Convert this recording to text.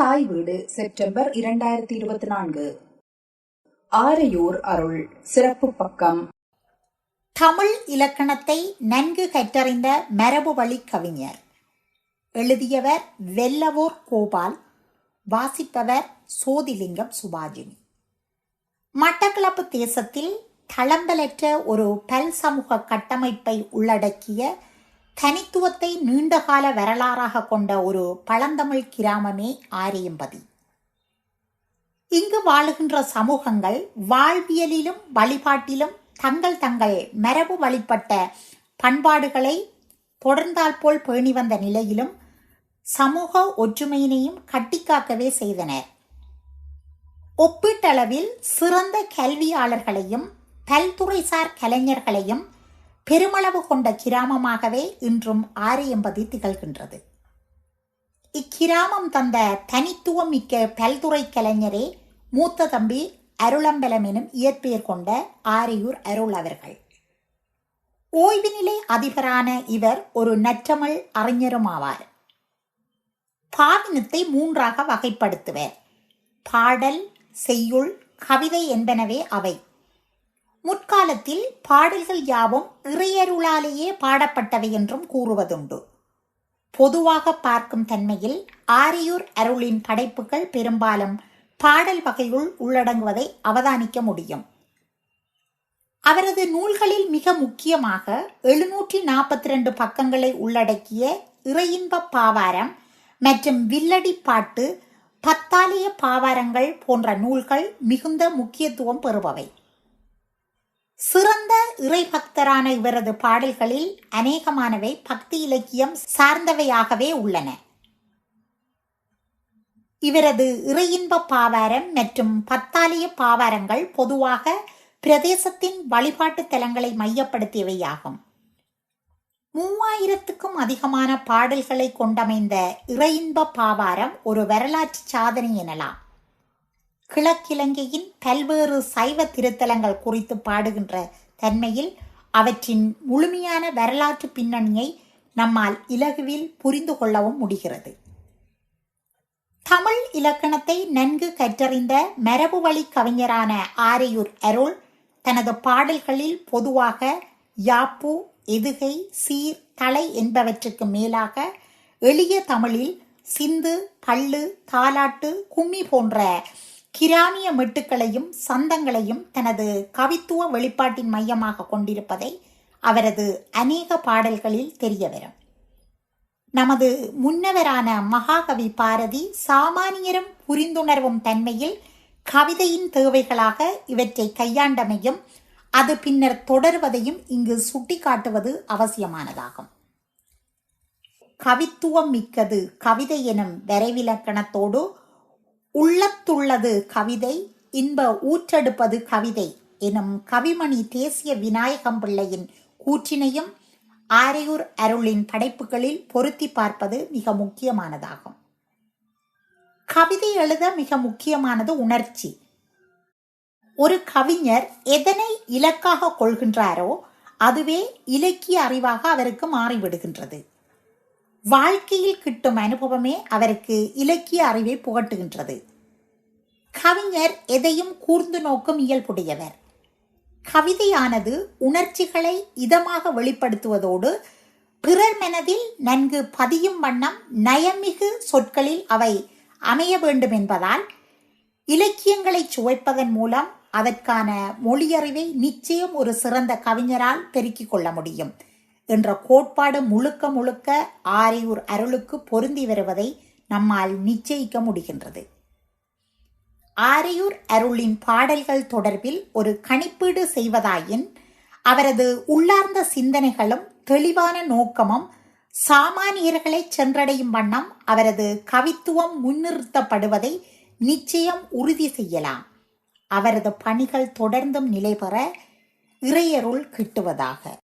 தாய் வீடு செப்டம்பர் இரண்டாயிரத்தி இருபத்தி நான்கு. ஆரையூர் அருள் சிறப்பு பக்கம். தமிழ் இலக்கணத்தை நன்கு கற்றறிந்த மரபு வழி கவிஞர். எழுதியவர் வெல்லவூர் கோபால் வாசிப்பவர் சோதிலிங்கம் சுபாஜினி. மட்டக்களப்பு தேசத்தில் தளம்பலற்ற ஒரு பல் சமூக கட்டமைப்பை உள்ளடக்கிய தனித்துவத்தை நீண்டகால வரலாறாக கொண்ட ஒரு பழந்தமிழ் கிராமமே ஆரியம்பதி. இங்கு வாழுகின்ற சமூகங்கள் வாழ்வியலிலும் வழிபாட்டிலும் தங்கள் தங்கள் மரபு வழிபட்ட பண்பாடுகளை தொடர்ந்தால் போல் பேணி வந்த நிலையிலும் சமூக ஒற்றுமையினையும் கட்டிக்காக்கவே செய்தனர். ஒப்பீட்டளவில் சிறந்த கல்வியாளர்களையும் பல்துறைசார் கலைஞர்களையும் பெருமளவு கொண்ட கிராமமாகவே இன்றும் ஆரியம்பதி திகழ்கின்றது. இக்கிராமம் தந்த தனித்துவம் மிக்க பல்துறை கலைஞரே மூத்த தம்பி அருளம்பலம் எனும் இயற்பெயர் கொண்ட ஆரியூர் அருள் அவர்கள். ஓய்வு நிலை அதிபரான இவர் ஒரு நற்றமிழ் அறிஞரும் ஆவார். பாவினத்தை மூன்றாக வகைப்படுத்துவர். பாடல் செய்யுள் கவிதை என்பனவே அவை. முற்காலத்தில் பாடல்கள் யாவும் இறையருளாலேயே பாடப்பட்டவை என்றும் கூறுவதுண்டு. பொதுவாக பார்க்கும் தன்மையில் ஆரியூர் அருளின் படைப்புகள் பெரும்பாலும் பாடல் வகையுள் உள்ளடங்குவதை அவதானிக்க முடியும். அவரது நூல்களில் மிக முக்கியமாக எழுநூற்றி நாற்பத்தி ரெண்டு பக்கங்களை உள்ளடக்கிய இறையின்ப பாவாரம் மற்றும் வில்லடி பாட்டு பத்தாலிய பாவாரங்கள் போன்ற நூல்கள் மிகுந்த முக்கியத்துவம் பெறுபவை. சிறந்த இறைபக்தரான இவரது பாடல்களில் அநேகமானவை பக்தி இலக்கியம் சார்ந்தவையாகவே உள்ளன. இவரது இறையின்ப பாவாரம் மற்றும் பத்தாலிய பாவாரங்கள் பொதுவாக பிரதேசத்தின் வழிபாட்டு தலங்களை மையப்படுத்தியவையாகும். மூவாயிரத்துக்கும் அதிகமான பாடல்களை கொண்டமைந்த இறையின்ப பாவாரம் ஒரு வரலாற்று சாதனை எனலாம். கிழக்கிலங்கையின் பல்வேறு சைவ திருத்தலங்கள் குறித்து பாடுகின்ற தன்மையில் அவற்றின் முழுமையான வரலாற்று பின்னணியை நம்மால் இலகுவில் புரிந்து கொள்ளவும் முடிகிறது. தமிழ் இலக்கணத்தை நன்கு கற்றறிந்த மரபு வழி கவிஞரான ஆரையூர் அருள் தனது பாடல்களில் பொதுவாக யாப்பு எதுகை சீர் தலை என்பவற்றுக்கு மேலாக எளிய தமிழில் சிந்து பள்ளு தாலாட்டு கும்மி போன்ற கிராமிய மெட்டுக்களையும் சந்தங்களையும் தனது கவித்துவ வெளிப்பாட்டின் மையமாக கொண்டிருப்பதை அவரது அநேக பாடல்களில் தெரியவரும். நமது முன்னவரான மகாகவி பாரதி சாமானியரும் புரிந்துணர்வும் தன்மையில் கவிதையின் தேவைகளாக இவற்றை கையாண்டமையும் அது பின்னர் தொடர்வதையும் இங்கு சுட்டிக்காட்டுவது அவசியமானதாகும். கவித்துவம் மிக்கது கவிதை எனும் வரைவிலக்கணத்தோடு உள்ளத்துள்ளது கவிதை இன்ப ஊற்றெடுப்பது கவிதை எனும் கவிமணி தேசிய விநாயகம் பிள்ளையின் கூற்றினையும் ஆரையூர் அருளின் படைப்புகளில் பொருத்தி பார்ப்பது மிக முக்கியமானதாகும். கவிதை எழுத மிக முக்கியமானது உணர்ச்சி. ஒரு கவிஞர் எதனை இலக்காக கொள்கின்றாரோ அதுவே இலக்கிய அறிவாக அவருக்கு மாறிவிடுகின்றது. வாழ்க்கையில் கிட்டும் அனுபவமே அவருக்கு இலக்கிய அறிவை புகட்டுகின்றது. கவிஞர் எதையும் கூர்ந்து நோக்கும் இயல்புடையவர். கவிதையானது உணர்ச்சிகளை இதமாக வெளிப்படுத்துவதோடு பிறர் மனதில் நன்கு பதியும் வண்ணம் நயமிகு சொற்களில் அவை அமைய வேண்டும் என்பதால் இலக்கியங்களை சுவைப்பதன் மூலம் அதற்கான மொழியறிவை நிச்சயம் ஒரு சிறந்த கவிஞரால் பெருக்கிக் கொள்ள முடியும். என்ற கோட்பாடு முழுக்க முழுக்க ஆரியூர் அருளுக்கு பொருந்தி வருவதை நம்மால் நிச்சயிக்க முடிகின்றது. ஆரியூர் அருளின் பாடல்கள் தொடர்பில் ஒரு கணிப்பீடு செய்வதாயின் அவரது உள்ளார்ந்த சிந்தனைகளும் தெளிவான நோக்கமும் சாமானியர்களை சென்றடையும் வண்ணம் அவரது கவித்துவம் முன்னிறுத்தப்படுவதை நிச்சயம் உறுதி செய்யலாம். அவரது பணிகள் தொடர்ந்தும் நிலைபெற இறையருள் கிட்டுவதாக.